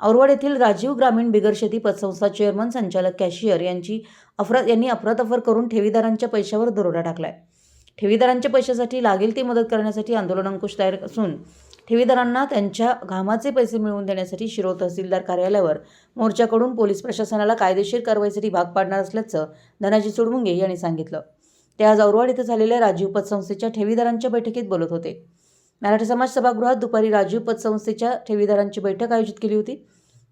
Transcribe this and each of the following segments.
औरवाड येथील राजीव ग्रामीण बिगर शेती पतसंस्था चेअरमन संचालक कॅशियर यांची अफरा यांनी अफरातफर करून ठेवीदारांच्या पैशावर दरोडा टाकलाय. ठेवीदारांच्या पैशासाठी लागेल ती मदत करण्यासाठी आंदोलन अंकुश तयार असून ठेवीदारांना त्यांच्या घामाचे पैसे मिळवून देण्यासाठी शिरो तहसीलदार कार्यालयावर मोर्चाकडून पोलीस प्रशासनाला कायदेशीर कारवाईसाठी भाग पाडणार असल्याचं धनाजी चुडमुंगे यांनी सांगितलं. ते आज औरवाड इथं झालेल्या राजीव पतसंस्थेच्या ठेवीदारांच्या बैठकीत बोलत होते. मराठा समाज सभागृहात दुपारी राजीव पतसंस्थेच्या ठेवीदारांची बैठक आयोजित केली होती.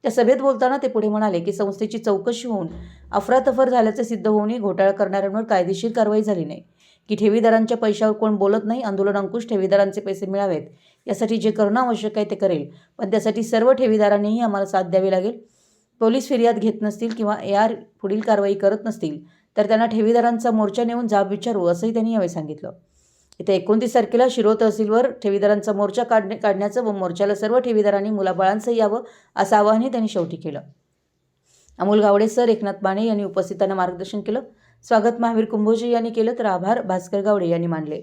त्या सभेत बोलताना ते पुढे म्हणाले की संस्थेची चौकशी होऊन अफरातफर झाल्याचे सिद्ध होऊनही घोटाळा करणाऱ्यांवर कायदेशीर कारवाई झाली नाही. की ठेवीदारांच्या पैशावर कोण बोलत नाही आंदोलन अंकुश ठेवीदारांचे पैसे मिळावेत यासाठी जे करणं आवश्यक आहे ते करेल. पण त्यासाठी सर्व ठेवीदारांनीही आम्हाला साथ द्यावी लागेल. पोलीस फिर्याद घेत नसतील किंवा ए आर पुढील कारवाई करत नसतील तर त्यांना ठेवीदारांचा मोर्चा नेऊन जाब विचारू असंही त्यांनी यावेळी सांगितलं. इथे एकोणतीस तारखेला शिरो तहसीलवर ठेवीदारांचा मोर्चा काढणे काढण्याचं व मोर्चाला सर्व ठेवीदारांनी मुलाबाळांसह यावं असं आवाहनही त्यांनी शेवटी केलं. अमोल गावडे सर एकनाथ माने यांनी उपस्थितांना मार्गदर्शन केलं. स्वागत महावीर कुंभोजी यांनी केलं तर आभार भास्कर गावडे यांनी मानले.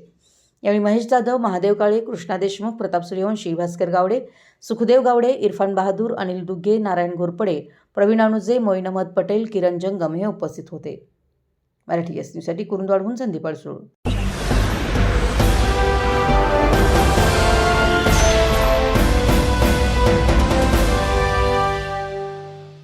यावेळी महेश जाधव महादेव काळे कृष्णा देशमुख प्रताप सूर्यवंशी भास्कर गावडे सुखदेव गावडे इरफान बहादूर अनिल दुग्गे नारायण घोरपडे प्रवीण अनुजे मोईन अहमद पटेल किरण जंगम हे उपस्थित होते. मराठी एस न्यूजसाठी कुरुंदवाडहून संदीप अडसूळ.